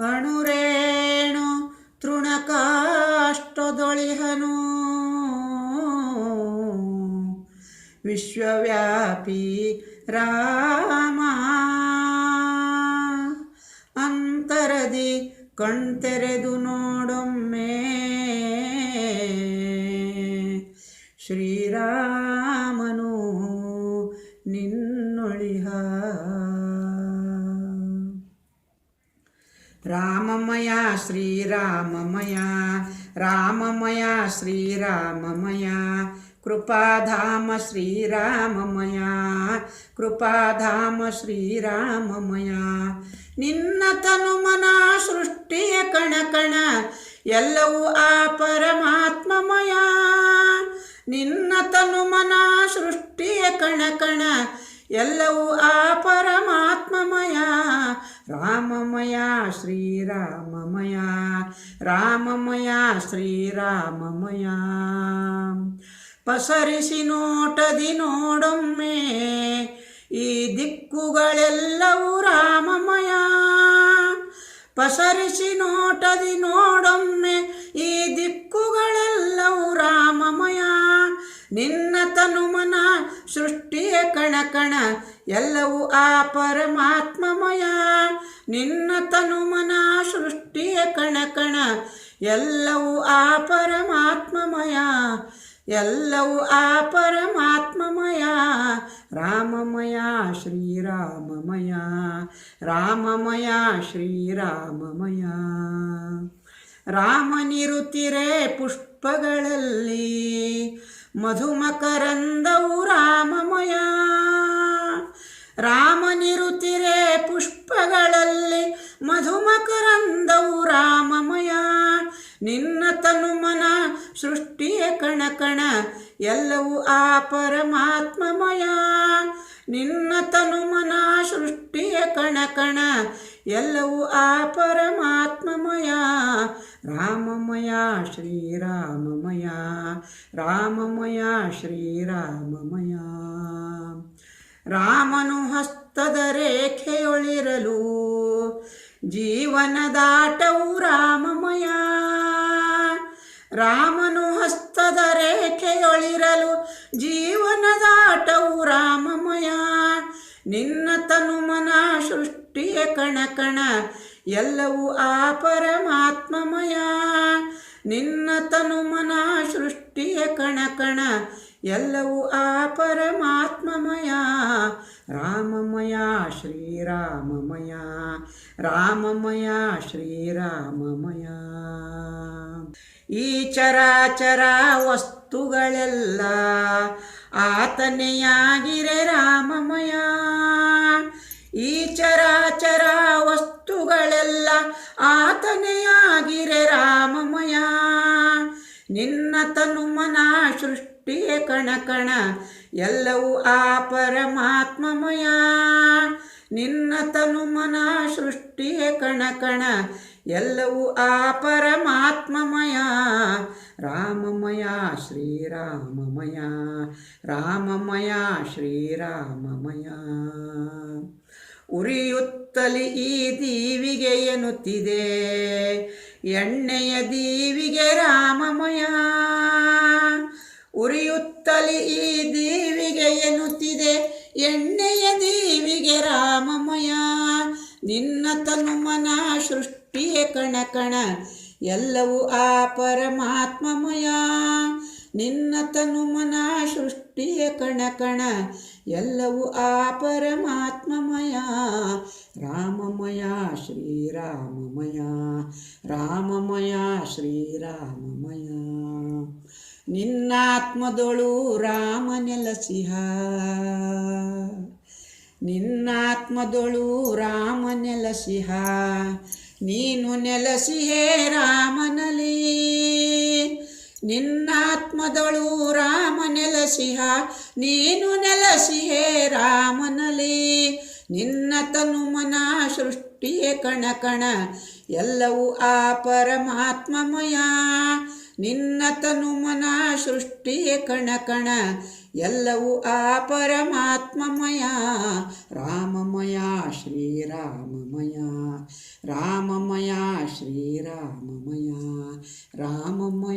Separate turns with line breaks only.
ಅಣುರೇಣು ತೃಣಕಾಷ್ಟದೊಳಿಹನು. ವಿಶ್ವವ್ಯಾಪಿ ರಾಮ. ಅಂತರದಿ ಕಣ್ತೆರೆದು ನೋಡೊಮ್ಮೆ ಶ್ರೀರಾಮನು ನಿನ್ನೊಳಿಹ ರಾಮಮಯ, ಶ್ರೀರಾಮಮಯ ರಾಮಮಯ, ಶ್ರೀರಾಮಮಯ. ಕೃಪಾಧಾಮ ಶ್ರೀರಾಮಮಯ. ಕೃಪಾಧಾಮ, ಶ್ರೀರಾಮಮಯ. ನಿನ್ನ ತನುಮನ ಸೃಷ್ಟಿಯ ಕಣ ಕಣ ಎಲ್ಲವೂ ಆ ಪರಮಾತ್ಮಮಯ. ನಿನ್ನ ತನುಮನ ಸೃಷ್ಟಿಯ ಕಣ ಕಣ ಎಲ್ಲವೂ ಆ ಪರಮಾತ್ಮಮಯ. ರಾಮಮಯ, ಶ್ರೀರಾಮಮಯ. ರಾಮಮಯ, ಶ್ರೀರಾಮಮಯ. ಪಸರಿಸಿ ನೋಟದಿ ನೋಡೊಮ್ಮೆ, ಈ ದಿಕ್ಕುಗಳೆಲ್ಲವೂ ರಾಮಮಯ. ಪಸರಿಸಿ ನೋಟದಿ ನೋಡೊಮ್ಮೆ, ಈ ದಿಕ್ಕುಗಳೆಲ್ಲವೂ ರಾಮಮಯ. ನಿನ್ನ ತನುಮನ ಸೃಷ್ಟಿಯ ಕಣ ಕಣ, ಎಲ್ಲವೂ ಆ ಪರಮಾತ್ಮಮಯ. ನಿನ್ನ ತನುಮನ ಸೃಷ್ಟಿಯ ಕಣ ಕಣ, ಎಲ್ಲವೂ ಆ ಪರಮಾತ್ಮಮಯ. ಎಲ್ಲವೂ ಆ ಪರಮಾತ್ಮಮಯ. ರಾಮಮಯ, ಶ್ರೀರಾಮಮಯ. ರಾಮಮಯ, ಶ್ರೀರಾಮಮಯ. ರಾಮನಿರುತ್ತಿರೆ ಪುಷ್ಪಗಳಲ್ಲಿ ಮಧುಮಕರಂದವು ರಾಮಮಯ. ರಾಮನಿರುತಿರೆ ಪುಷ್ಪಗಳಲ್ಲಿ ಮಧುಮಕರಂದವು ರಾಮಮಯ. ನಿನ್ನ ತನುಮನ ಸೃಷ್ಟಿಯ ಕಣಕಣ ಕಣ ಎಲ್ಲವೂ ಆ ಪರಮಾತ್ಮಮಯ. ನಿನ್ನ ತನುಮನ ಸೃಷ್ಟಿಯ ಕಣಕಣ ಕಣ ಎಲ್ಲವೂ ಆ ಪರಮಾತ್ಮಮಯ. ರಾಮಮಯ, ಶ್ರೀರಾಮಮಯ. ರಾಮಮಯ, ಶ್ರೀರಾಮಮಯ. ರಾಮನು ಹಸ್ತದ ರೇಖೆಯೊಳಿರಲು ಜೀವನದಾಟವು ರಾಮಮಯ. ರಾಮನು ಹಸ್ತದ ರೇಖೆಯೊಳಿರಲು ಜೀವನದಾಟವು ರಾಮಮಯ. ನಿನ್ನ ತನುಮನ ಸೃಷ್ಟಿಯ ಕಣ ಕಣ ಎಲ್ಲವೂ ಆ ಪರಮಾತ್ಮಮಯ. ನಿನ್ನ ತನುಮನ ಸೃಷ್ಟಿಯ ಕಣ ಕಣ ಎಲ್ಲವೂ ಆ ಪರಮಾತ್ಮಮಯ. ರಾಮಮಯ, ಶ್ರೀರಾಮಮಯ. ರಾಮಮಯ, ಶ್ರೀರಾಮಮಯ. ಈ ಚರಾಚರ ವಸ್ತುಗಳೆಲ್ಲ ಆತನೆಯಾಗಿರೆ ರಾಮಮಯ. ಈ ಚರಾಚರ ವಸ್ತುಗಳೆಲ್ಲ ಆತನೆಯಾಗಿರೆ ರಾಮಮಯ. ನಿನ್ನ ತನುಮನ ಸೃಷ್ಟಿಯ ಕಣ ಕಣ ಎಲ್ಲವೂ ಆ ಪರಮಾತ್ಮಮಯ. ನಿನ್ನ ತನುಮನ ಸೃಷ್ಟಿಯ ಕಣ ಕಣ ಎಲ್ಲವೂ ಆ ಪರಮಾತ್ಮಮಯ. ರಾಮಮಯ, ಶ್ರೀರಾಮಮಯ. ರಾಮಮಯ, ಶ್ರೀರಾಮಮಯ. ಉರಿಯುತ್ತಲಿ ಈ ದೀವಿಗೆ ಎನ್ನುತ್ತಿದೆ. ಎಣ್ಣೆಯ ದೀವಿಗೆ ರಾಮಮಯ. ಉರಿಯುತ್ತಲಿ ಈ ದೀವಿಗೆ ಎನ್ನುತ್ತಿದೆ. ಎಣ್ಣೆಯ ದೀವಿಗೆ ರಾಮಮಯ. ನಿನ್ನ ತನುಮನ ಸೃಷ್ಟಿಯ ಕಣ ಕಣ, ಎಲ್ಲವೂ ಆ ಪರಮಾತ್ಮಮಯ. ನಿನ್ನ ತನುಮನ ಸೃಷ್ಟಿಯ ಕಣ ಕಣ, ಎಲ್ಲವೂ ಆ ಪರಮಾತ್ಮಮಯ. ರಾಮಮಯ, ಶ್ರೀರಾಮಮಯ ರಾಮಮಯ, ಶ್ರೀರಾಮಮಯ. ನಿನ್ನಾತ್ಮದೊಳು ರಾಮ ನೆಲಸಿಹ. ನಿನ್ನಾತ್ಮದೊಳು ರಾಮ ನೆಲಸಿಹ. ನೀನು ನೆಲಸಿಹೇ ರಾಮನಲಿ ನಿನ್ನಾತ್ಮದಳು ರಾಮ ನೆಲಸಿಹ, ನೀನು ನೆಲಸಿಹೇ ರಾಮನಲಿ ನಿನ್ನ ತನುಮನ ಸೃಷ್ಟಿಯೇ ಕಣ ಕಣ ಎಲ್ಲವೂ ಆ ಪರಮಾತ್ಮಮಯ. ನಿನ್ನ ತನುಮನ ಸೃಷ್ಟಿಯೇ ಕಣ ಕಣ ಎಲ್ಲವೂ ಆ ಪರಮಾತ್ಮಮಯ ರಾಮಮಯ ಶ್ರೀರಾಮಮಯ ರಾಮಮಯ ಶ್ರೀರಾಮಮಯ ರಾಮಮಯ ಶ್ರೀರಾಮ